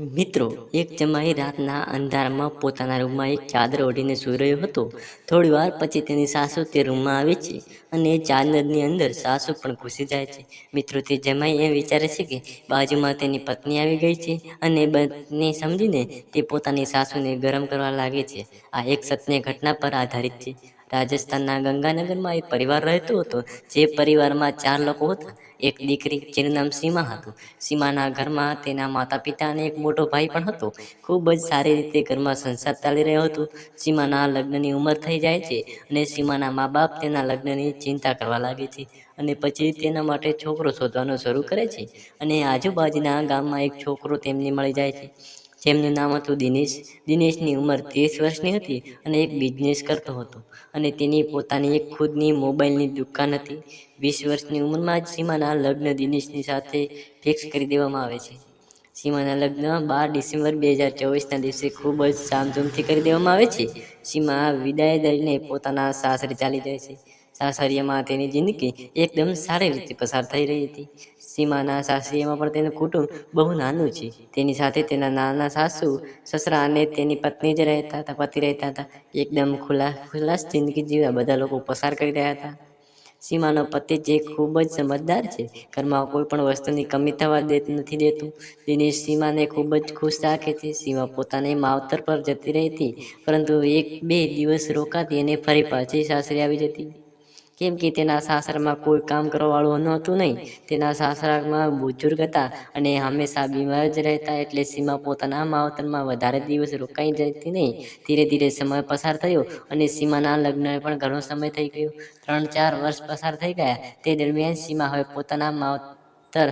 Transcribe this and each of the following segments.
મિત્રો, એક જમાઈ રાતના અંધારામાં પોતાના રૂમમાં એક ચાદર ઓઢીને સૂઈ રહ્યો હતો. થોડી વાર પછી તેની સાસુ તે રૂમમાં આવે છે અને એ ચાદરની અંદર સાસુ પણ ઘૂસી જાય છે. મિત્રો, તે જમાઈ એમ વિચારે છે કે બાજુમાં તેની પત્ની આવી ગઈ છે અને બંને સમજીને તે પોતાની સાસુને ગરમ કરવા લાગે છે. આ એક સત્ય ઘટના પર આધારિત છે. રાજસ્થાનના ગંગાનગરમાં એક પરિવાર રહેતો હતો. જે પરિવારમાં ચાર લોકો હતા. એક દીકરી જેનું નામ સીમા હતું. સીમાના ઘરમાં તેના માતા પિતા અને એક મોટો ભાઈ પણ હતો. ખૂબ જ સારી રીતે ઘરમાં સંસાર ચાલી રહ્યો હતો. સીમાના લગ્નની ઉંમર થઈ જાય છે અને સીમાના મા બાપ તેના લગ્નની ચિંતા કરવા લાગે છે અને પછી તેના માટે છોકરો શોધવાનું શરૂ કરે છે અને આજુબાજુના ગામમાં એક છોકરો તેમને મળી જાય છે. જેમનું નામ હતું દિનેશ. દિનેશની ઉંમર ત્રીસ વર્ષની હતી અને એક બિઝનેસ કરતો હતો અને તેની પોતાની એક ખુદની મોબાઈલની દુકાન હતી. વીસ વર્ષની ઉંમરમાં જ સીમાના લગ્ન દિનેશની સાથે ફિક્સ કરી દેવામાં આવે છે. સીમાના લગ્ન બાર ડિસેમ્બર બે હજાર ચોવીસના દિવસે ખૂબ જ સામધૂમથી કરી દેવામાં આવે છે. સીમા વિદાય દઈને પોતાના સાસરે ચાલી જાય છે. સાસરિયામાં તેની જિંદગી એકદમ સારી રીતે પસાર થઈ રહી હતી. સીમાના સાસરીમાં પણ તેનું કુટુંબ બહુ નાનું છે. તેની સાથે તેના નાના સાસુ, સસરા અને તેની પત્ની જ રહેતા હતા, પતિ રહેતા હતા. એકદમ ખુલ્લા ખુલ્લાસ જિંદગી જીવવા બધા લોકો પસાર કરી રહ્યા હતા. સીમાનો પતિ જે ખૂબ જ સમજદાર છે, ઘરમાં કોઈ પણ વસ્તુની કમી થવા દે નથી દેતું. દિનેશ સીમાને ખૂબ જ ખુશ રાખે છે. સીમા પોતાની માવતર પર જતી રહી હતી પરંતુ એક બે દિવસ રોકાતી અને ફરી પાછી સાસરે આવી જતી. કેમ કે તેના સાસરામાં કોઈ કામ કરવાવાળું નહોતું નહીં. તેના સાસરામાં બુજુર્ગ હતા અને હંમેશા બીમાર જ રહેતા એટલે સીમા પોતાના માવતરમાં વધારે દિવસ રોકાઈ જતી નહીં. ધીરે ધીરે સમય પસાર થયો અને સીમાના લગ્ન પણ ઘણો સમય થઈ ગયો. ત્રણ ચાર વર્ષ પસાર થઈ ગયા. તે દરમિયાન સીમા હવે પોતાના માવતર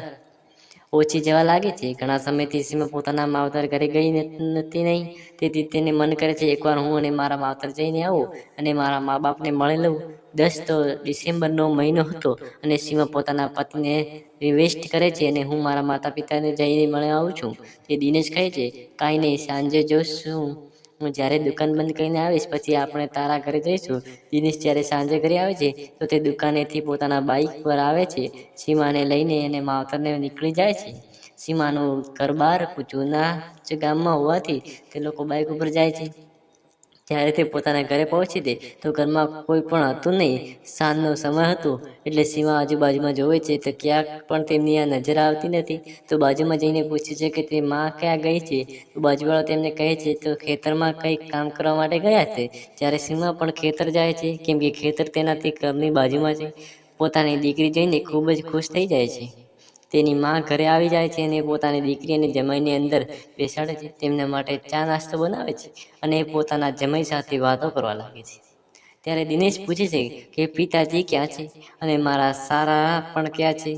ઓછી જવા લાગે છે. ઘણા સમયથી સીમા પોતાના માવતર ઘરે ગઈ નથી નહીં. તેથી તેને મન કરે છે, એકવાર હું અને મારા માવતર જઈને આવું અને મારા મા બાપને મળી લઉં. દસ તો ડિસેમ્બરનો મહિનો હતો અને સીમા પોતાના પતિને રિવેસ્ટ કરે છે અને હું મારા માતા પિતાને જઈને મળી આવું છું. તે દિનેશ કહે છે, કાંઈ નહીં, સાંજે જોશું. હું જ્યારે દુકાન બંધ કરીને આવીશ, પછી આપણે તારા ઘરે જઈશું. દિનેશ જ્યારે સાંજે ઘરે આવે છે, તો તે દુકાનેથી પોતાના બાઇક પર આવે છે. સીમાને લઈને અને માવતરને નીકળી જાય છે. સીમાનું ઘર બહાર જૂના જ ગામમાં હોવાથી તે લોકો બાઇક ઉપર જાય છે. જ્યારે તે પોતાના ઘરે પહોંચી દે, તો ઘરમાં કોઈ પણ હતું નહીં. સાંજનો સમય હતો, એટલે સીમા આજુબાજુમાં જોવે છે તો ક્યાંક પણ તેમની આ નજર આવતી નથી. તો બાજુમાં જઈને પૂછે છે કે તે માં ક્યાં ગઈ છે? તો બાજુવાળો તેમને કહે છે, તો ખેતરમાં કંઈક કામ કરવા માટે ગયા છે. જ્યારે સીમા પણ ખેતર જાય છે, કેમ કે ખેતર તેનાથી ઘરની બાજુમાં છે. પોતાની દીકરી જોઈને ખૂબ જ ખુશ થઈ જાય છે. તેની માં ઘરે આવી જાય છે અને પોતાની દીકરી અને જમાઈની અંદર બેસાડે છે. તેમના માટે ચા નાસ્તો બનાવે છે અને પોતાના જમાઈ સાથે વાતો કરવા લાગે છે. ત્યારે દિનેશ પૂછે છે કે, પિતાજી ક્યાં છે અને મારા સારા પણ ક્યાં છે?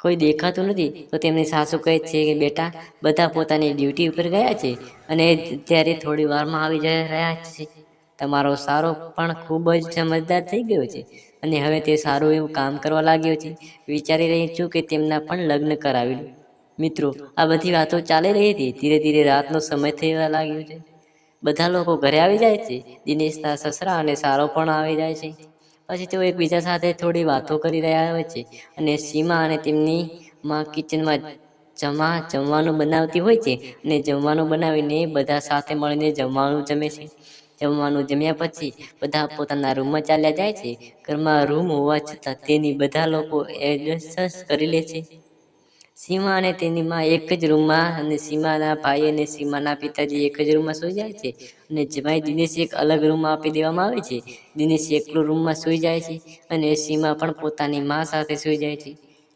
કોઈ દેખાતું નથી. તો તેમની સાસુ કહે છે કે, બેટા, બધા પોતાની ડ્યુટી ઉપર ગયા છે અને ત્યારે થોડી વારમાં આવી જઈ રહ્યા છે. તમારો સારો પણ ખૂબ જ સમજદાર થઈ ગયો છે. અને હવે તે સારું એવું કામ કરવા લાગ્યો છે. વિચારી રહી છું કે તેમના પણ લગ્ન કરાવી લઉં. મિત્રો, આ બધી વાતો ચાલી રહી હતી. ધીરે ધીરે રાતનો સમય થવા લાગ્યો છે. બધા લોકો ઘરે આવી જાય છે. દિનેશના સસરા અને સારો પણ આવી જાય છે. પછી તેઓ એકબીજા સાથે થોડી વાતો કરી રહ્યા હોય છે અને સીમા અને તેમની માં કિચનમાં જમા જમવાનું બનાવતી હોય છે અને જમવાનું બનાવીને બધા સાથે મળીને જમવાનું જમે છે. જમવાનું જમ્યા પછી બધા પોતાના રૂમમાં ચાલ્યા જાય છે. ઘરમાં રૂમ હોવા છતાં તેની બધા લોકો એડજસ્ટ કરી લે છે. સીમા અને તેની માં એક જ રૂમમાં અને સીમાના ભાઈ અને સીમાના પિતાજી એક જ રૂમમાં સૂઈ જાય છે. અને જમાઈ દિનેશ એક અલગ રૂમમાં આપી દેવામાં આવે છે. દિનેશ એકલું રૂમમાં સૂઈ જાય છે અને સીમા પણ પોતાની માં સાથે સૂઈ જાય છે.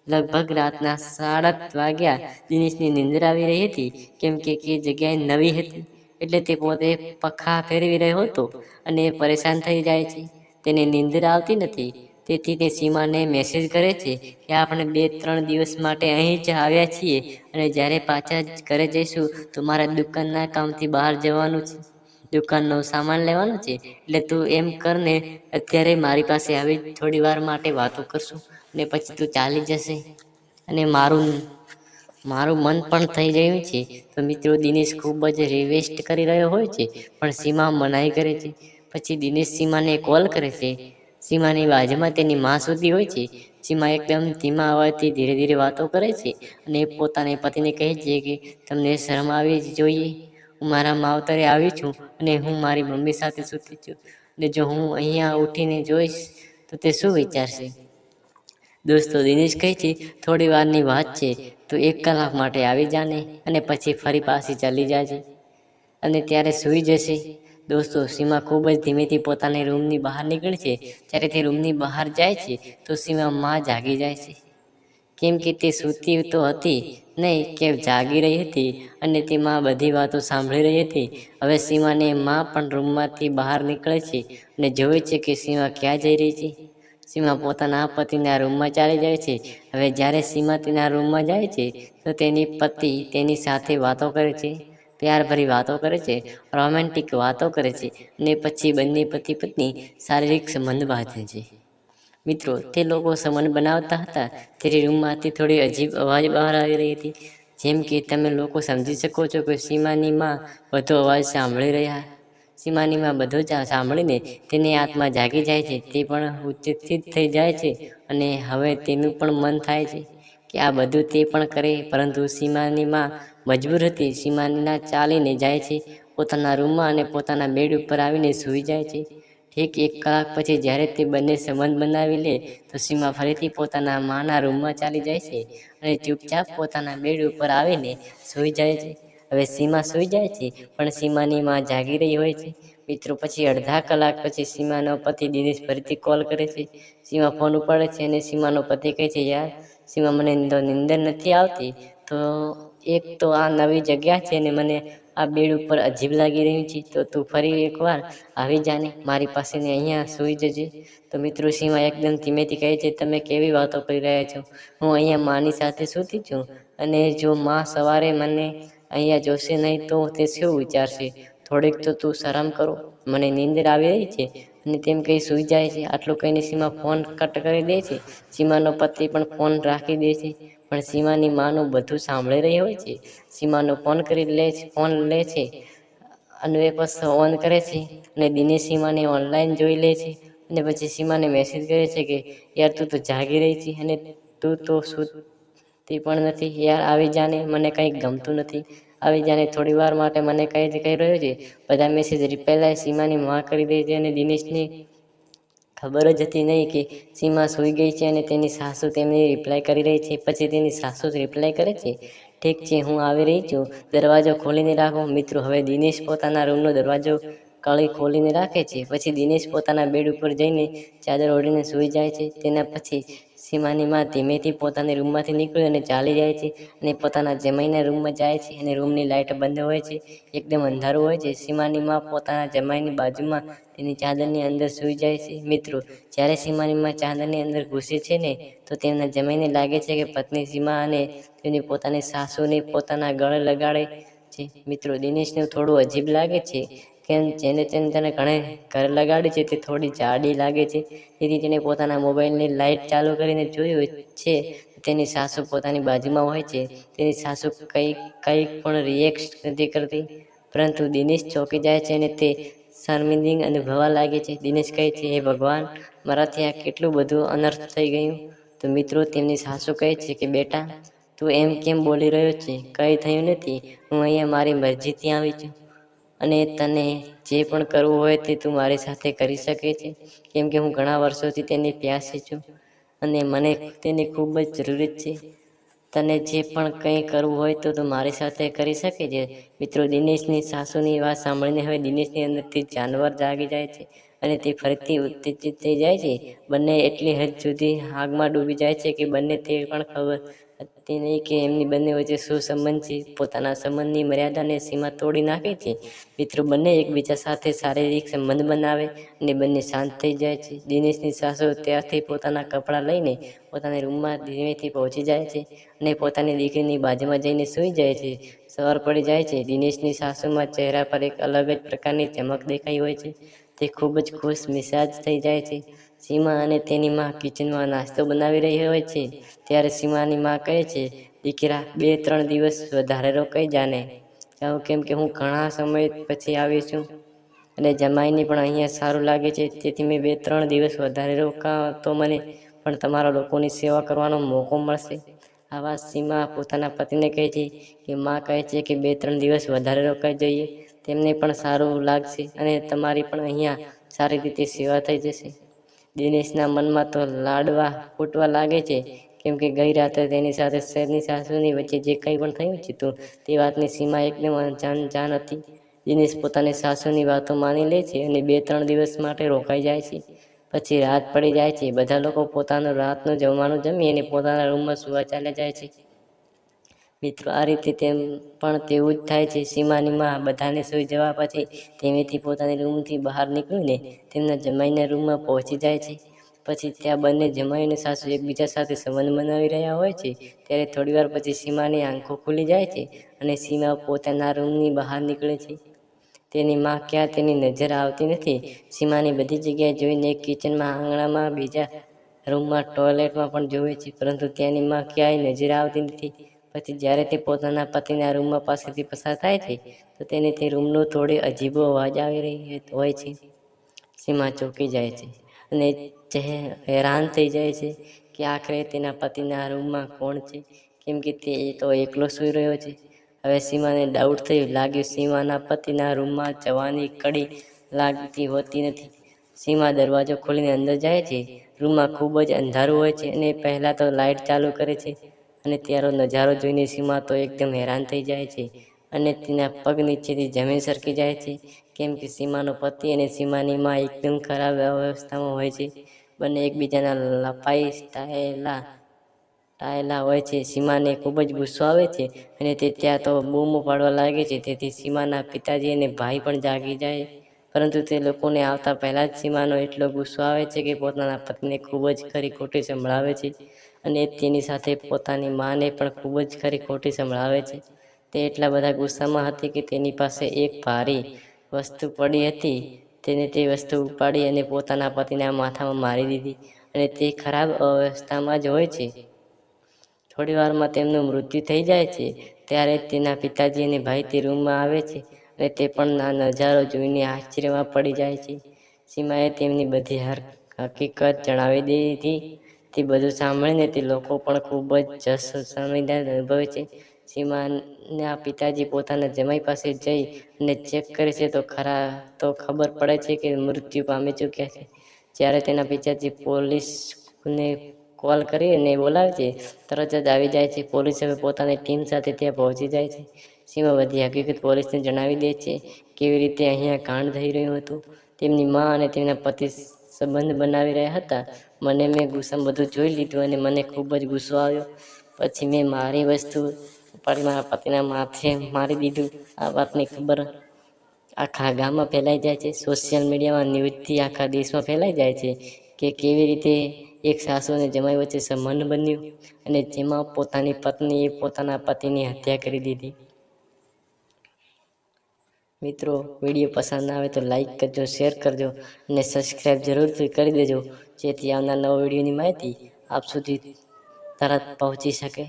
લગભગ રાતના સાડા વાગ્યા દિનેશની નિંદર આવી રહી હતી. કેમ કે એ જગ્યાએ નવી હતી. એટલે તે પોતે પખા ફેરવી રહ્યો હતો અને પરેશાન થઈ જાય છે. તેને નિંદર આવતી નથી. તેથી તે સીમાને મેસેજ કરે છે કે આપણે બે ત્રણ દિવસ માટે અહીં જ આવ્યા છીએ અને જ્યારે પાછા ઘરે જઈશું તો મારા દુકાનના કામથી બહાર જવાનું છે. દુકાનનો સામાન લેવાનો છે. એટલે તું એમ કરને અત્યારે મારી પાસે આવી થોડી વાર માટે વાતો કરશું અને પછી તું ચાલી જશે. અને મારું મારું મન પણ થઈ ગયું છે. તો મિત્રો, દિનેશ ખૂબ જ રિવેસ્ટ કરી રહ્યો હોય છે, પણ સીમા મનાઈ કરે છે. પછી દિનેશ સીમાને કોલ કરે છે. સીમાની બાજુમાં તેની માં સુધી હોય છે. સીમા એકદમ ધીમા અવાજથી ધીરે ધીરે વાતો કરે છે અને પોતાને પતિને કહે છે કે, તમને શરમ આવી જ જોઈએ. હું મારા માવતરે આવી છું અને હું મારી મમ્મી સાથે સૂતી છું. અને જો હું અહીંયા ઉઠીને જોઈશ, તો તે શું વિચારશે? દોસ્તો, દિનેશ કહે છે, થોડી વારની વાત છે. તો એક કલાક માટે આવી જાને અને પછી ફરી પાછી ચાલી જાજે. અને ત્યારે સૂઈ જશે. દોસ્તો, સીમા ખૂબ જ ધીમેથી પોતાની રૂમની બહાર નીકળે છે જ્યારે તે રૂમની બહાર જાય છે, તો સીમા માં જાગી જાય છે. કેમ કે તે સૂતી તો હતી, નહીં કે જાગી રહી હતી અને તેમાં બધી વાતો સાંભળી રહી હતી. હવે સીમાને માં પણ રૂમમાંથી બહાર નીકળે છે અને જોવે છે કે સીમા ક્યાં જઈ રહી છે. સીમા પોતાના પતિના રૂમમાં ચાલી જાય છે. હવે જ્યારે સીમા તેના રૂમમાં જાય છે, તો તેની પતિ તેની સાથે વાતો કરે છે, પ્યારભરી વાતો કરે છે, રોમેન્ટિક વાતો કરે છે અને પછી બંને પતિ પત્ની શારીરિક સંબંધ બાંધે છે. મિત્રો, તે લોકો સંબંધ બનાવતા હતા. ત્યારે રૂમમાંથી થોડી અજીબ અવાજ બહાર આવી રહી હતી. જેમ કે તમે લોકો સમજી શકો છો કે સીમાની માં વધુ અવાજ સાંભળી રહ્યા સીમાની માં બધું સાંભળીને તેની આત્મા જાગી જાય છે, તે પણ ઉચ્ચિત થઈ જાય છે અને હવે તેનું પણ મન થાય છે કે આ બધું તે પણ કરે, પરંતુ સીમાનીમાં મજબૂર હતી. સીમાનીના ચાલીને જાય છે, પોતાના રૂમમાં અને પોતાના બેડ ઉપર આવીને સૂઈ જાય છે. ઠીક એક કલાક પછી જ્યારે તે બંને સંબંધ બનાવી લે, તો સીમા ફરીથી પોતાના માના રૂમમાં ચાલી જાય છે અને ચૂપચાપ પોતાના બેડ ઉપર આવીને સૂઈ જાય છે. હવે સીમા સૂઈ જાય છે, પણ સીમાની માં જાગી રહી હોય છે. મિત્રો, પછી અડધા કલાક પછી સીમાનો પતિ દિનેશ ફરીથી કોલ કરે છે. સીમા ફોન ઉપાડે છે અને સીમાનો પતિ કહે છે, યાર, સીમા મને નિંદર નથી આવતી. તો એક તો આ નવી જગ્યા છે અને મને આ બેડ ઉપર અજીબ લાગી રહ્યું છે. તો તું ફરી એકવાર આવી જાને મારી પાસે ને અહીંયા સૂઈ જજે. તો મિત્રો, સીમા એકદમ ધીમેથી કહે છે, તમે કેવી વાતો કરી રહ્યા છો? હું અહીંયા માની સાથે સૂતી છું અને જો માં સવારે મને અહીંયા જોશે નહીં તો તે શું વિચારશે? થોડીક તો તું શરમ કરો. મને નીંદર આવી રહી છે અને તેમ કહી સૂઈ જાય છે. આટલું કહીને સીમા ફોન કટ કરી દે છે. સીમાનો પતિ પણ ફોન રાખી દે છે. પણ સીમાની માનું બધું સાંભળી રહી હોય છે. સીમાનો ફોન કરી લે છે, ફોન લે છે. અને એ પછી ઓન કરે છે અને દિનેશ સીમાને ઓનલાઈન જોઈ લે છે. અને પછી સીમાને મેસેજ કરે છે કે, યાર, તું તો જાગી રહી છે અને તું તો સૂતી પણ નથી. યાર, આવી જાને. મને કંઈ ગમતું નથી. આવી જાને થોડી વાર માટે મને કંઈ કહી રહ્યો છે. બધા મેસેજ રિપેલાય સીમાની માં કરી દે છે અને દિનેશની ખબર જ હતી નહીં કે સીમા સૂઈ ગઈ છે અને તેની સાસુ તેમને રિપ્લાય કરી રહી છે. પછી તેની સાસુ રિપ્લાય કરે છે. ઠીક છે, હું આવી રહી છું. દરવાજો ખોલીને રાખો. મિત્રો, હવે દિનેશ પોતાના રૂમનો દરવાજો કળી ખોલીને રાખે છે. પછી દિનેશ પોતાના બેડ ઉપર જઈને ચાદર ઓઢીને સૂઈ જાય છે. તેના પછી સીમાની માં ધીમેથી પોતાની રૂમમાંથી નીકળી અને ચાલી જાય છે અને પોતાના જમાઈના રૂમમાં જાય છે અને રૂમની લાઇટ બંધ હોય છે. એકદમ અંધારું હોય છે. સીમાની માં પોતાના જમાઈની બાજુમાં તેની ચાદરની અંદર સૂઈ જાય છે. મિત્રો, જ્યારે સીમાની માં ચાદરની અંદર ઘૂસે છે ને, તો તેમના જમાઈને લાગે છે કે પત્ની સીમા અને તેની પોતાની સાસુને પોતાના ગળે લગાડે છે. મિત્રો, દિનેશને થોડું અજીબ લાગે છે કેમ જેને તેને તેને ઘણે ઘર લગાડી છે, તે થોડી જાડી લાગે છે. તેથી તેણે પોતાના મોબાઈલની લાઇટ ચાલુ કરીને જોયું છે. તેની સાસુ પોતાની બાજુમાં હોય છે. તેની સાસુ કંઈ કંઈ પણ રિએક્ટ નથી કરતી. પરંતુ દિનેશ ચોંકી જાય છે અને તે શર્મિંદિંગ અનુભવવા લાગે છે. દિનેશ કહે છે, હે ભગવાન, મારાથી આ કેટલું બધું અનર્થ થઈ ગયું. તો મિત્રો તેમની સાસુ કહે છે કે, બેટા, તું એમ કેમ બોલી રહ્યો છે? કંઈ થયું નથી. હું અહીંયા મારી મરજીથી આવી છું. અને તને જે પણ કરવું હોય તે તું મારી સાથે કરી શકે છે. કેમ કે હું ઘણા વર્ષોથી તેની પ્યાસી છું અને મને તેની ખૂબ જ જરૂરી છે. તને જે પણ કંઈ કરવું હોય તો તું મારી સાથે કરી શકે છે. મિત્રો, દિનેશની સાસુની વાત સાંભળીને હવે દિનેશની અંદરથી જાનવર જાગી જાય છે અને તે ફરીથી ઉત્તેજિત થઈ જાય છે. બંને એટલી હદ સુધી આગમાં ડૂબી જાય છે કે બંને તે પણ ખબર હતી નહીં કે એમની બંને વચ્ચે શું સંબંધ છે? પોતાના સંબંધની મર્યાદાને સીમા તોડી નાખે છે? મિત્રો બંને એકબીજા સાથે શારીરિક સંબંધ બનાવે અને બંને શાંત થઈ જાય છે. દિનેશની સાસુ ત્યારથી પોતાના કપડાં લઈને પોતાના રૂમમાં ધીમેથી પહોંચી જાય છે અને પોતાની દીકરીની બાજુમાં જઈને સૂઈ જાય છે. સવાર પડી જાય છે. દિનેશની સાસુમાં ચહેરા પર એક અલગ જ પ્રકારની ચમક દેખાઈ હોય છે. તે ખૂબ જ ખુશ મિજાજ થઈ જાય છે. સીમા અને તેની માં કિચનમાં નાસ્તો બનાવી રહી હોય છે. ત્યારે સીમાની માં કહે છે, દીકરા, બે ત્રણ દિવસ વધારે રોકાઈ જાને. જાઉં કેમ કે હું ઘણા સમય પછી આવી છું. અને જમાઈને પણ અહીંયા સારું લાગે છે. તેથી મેં બે ત્રણ દિવસ વધારે રોકા તો મને પણ તમારા લોકોની સેવા કરવાનો મોકો મળશે. આ વાત સીમા પોતાના પતિને કહે છે કે, માં કહે છે કે બે ત્રણ દિવસ વધારે રોકાઈ જઈએ. તેમને પણ સારું લાગશે અને તમારી પણ અહીંયા સારી રીતે સેવા થઈ જશે. દિનેશના મનમાં તો લાડવા ફૂટવા લાગે છે. કેમ કે ગઈ રાત્રે તેની સાથે શેરની સાસુની વચ્ચે જે કંઈ પણ થયું છે તો તે વાતની સીમા એકદમ જાન જાન હતી. દિનેશ પોતાની સાસુની વાતો માની લે છે અને બે ત્રણ દિવસ માટે રોકાઈ જાય છે. પછી રાત પડી જાય છે. બધા લોકો પોતાનું રાતનું જમવાનું જમી અને પોતાના રૂમમાં સુવા ચાલ્યા જાય છે. મિત્રો આ રીતે તેમ પણ તેવું જ થાય છે. સીમાની માં બધાને સૂઈ જવા પછી ધીમેથી પોતાની રૂમથી બહાર નીકળીને તેમના જમાઈના રૂમમાં પહોંચી જાય છે. પછી ત્યાં બંને જમાઈ અને સાસુ એકબીજા સાથે સંબંધ બનાવી રહ્યા હોય છે. ત્યારે થોડીવાર પછી સીમાની આંખો ખુલી જાય છે અને સીમા પોતાના રૂમની બહાર નીકળે છે. તેની માં ક્યાં તેની નજર આવતી નથી. સીમાની બધી જગ્યાએ જોઈને કિચનમાં, આંગણામાં, બીજા રૂમમાં, ટોયલેટમાં પણ જોવે છે. પરંતુ તેની માં ક્યાંય નજર આવતી નથી. પછી જ્યારે તે પોતાના પતિના રૂમમાં પાસેથી પસાર થાય છે, તો તેને તે રૂમનો થોડી અજીબો અવાજ આવી રહી હોય છે. સીમા ચોંકી જાય છે અને હેરાન થઈ જાય છે કે આખરે તેના પતિના રૂમમાં કોણ છે? કેમ કે તે તો એકલો સૂઈ રહ્યો છે. હવે સીમાને ડાઉટ થયું, લાગ્યું સીમાના પતિના રૂમમાં જવાની કડી લાગતી હોતી નથી. સીમા દરવાજો ખોલીને અંદર જાય છે. રૂમમાં ખૂબ જ અંધારું હોય છે અને પહેલાં તો લાઇટ ચાલુ કરે છે. અને ત્યારો નજારો જોઈને સીમા તો એકદમ હેરાન થઈ જાય છે અને તેના પગ નીચેથી જમીન સરકી જાય છે. કેમ કે સીમાનો પતિ અને સીમાની માં એકદમ ખરાબ અવસ્થામાં હોય છે. બંને એકબીજાના લપાઈ ટાયેલા ટાયેલા હોય છે. સીમાને ખૂબ જ ગુસ્સો આવે છે અને તે ત્યાં તો બૂમો પાડવા લાગે છે. તેથી સીમાના પિતાજી અને ભાઈ પણ જાગી જાય. પરંતુ તે લોકોને આવતા પહેલાં જ સીમાનો એટલો ગુસ્સો આવે છે કે પોતાના પત્નીને ખૂબ જ ખરી ખોટી સંભળાવે છે. અને તેની સાથે પોતાની માને પણ ખૂબ જ ખરી ખોટી સંભળાવે છે. તે એટલા બધા ગુસ્સામાં હતી કે તેની પાસે એક ભારી વસ્તુ પડી હતી. તેને તે વસ્તુ ઉપાડી અને પોતાના પતિના માથામાં મારી દીધી અને તે ખરાબ અવસ્થામાં જ હોય છે. થોડી વારમાં તેમનું મૃત્યુ થઈ જાય છે, ત્યારે તેના પિતાજી અને ભાઈ તે રૂમમાં આવે છે અને તે પણ આ નજારો જોઈને આશ્ચર્યમાં પડી જાય છે. સીમાએ તેમની બધી હર હકીકત જણાવી દીધી. તે બધું સાંભળીને તે લોકો પણ ખૂબ જ જસ સંવેદના અનુભવે છે. સીમાના પિતાજી પોતાના જમાઈ પાસે જઈ અને ચેક કરે છે તો ખરા તો ખબર પડે છે કે મૃત્યુ પામી ચૂક્યા છે. જ્યારે તેના પિતાજી પોલીસને કોલ કરી અને બોલાવે છે, તરત જ આવી જાય છે. પોલીસ હવે પોતાની ટીમ સાથે ત્યાં પહોંચી જાય છે. સીમા બધી હકીકત પોલીસને જણાવી દે છે કેવી રીતે અહીંયા કાંડ થઈ રહ્યું હતું. તેમની મા અને તેમના પતિ સંબંધ બનાવી રહ્યા હતા. મને મેં ગુસ્સા બધું જોઈ લીધું અને મને ખૂબ જ ગુસ્સો આવ્યો. પછી મેં મારી વસ્તુ ઉપાડી મારા પતિના માથે મારી દીધું. આ વાતની ખબર આખા ગામમાં ફેલાઈ જાય છે. સોશિયલ મીડિયામાં ન્યૂઝથી આખા દેશમાં ફેલાઈ જાય છે કે કેવી રીતે એક સાસુ અને જમાઈ વચ્ચે સંબંધ બન્યું અને જેમાં પોતાની પત્નીએ પોતાના પતિની હત્યા કરી દીધી. મિત્રો, વીડિયો પસંદ આવે તો લાઇક કરજો શેર કરજો અને સબસ્ક્રાઈબ જરૂરથી કરી દેજો, જેથી આવનાર નવા વિડીયોની માહિતી આપ સુધી તરત પહોંચી શકે.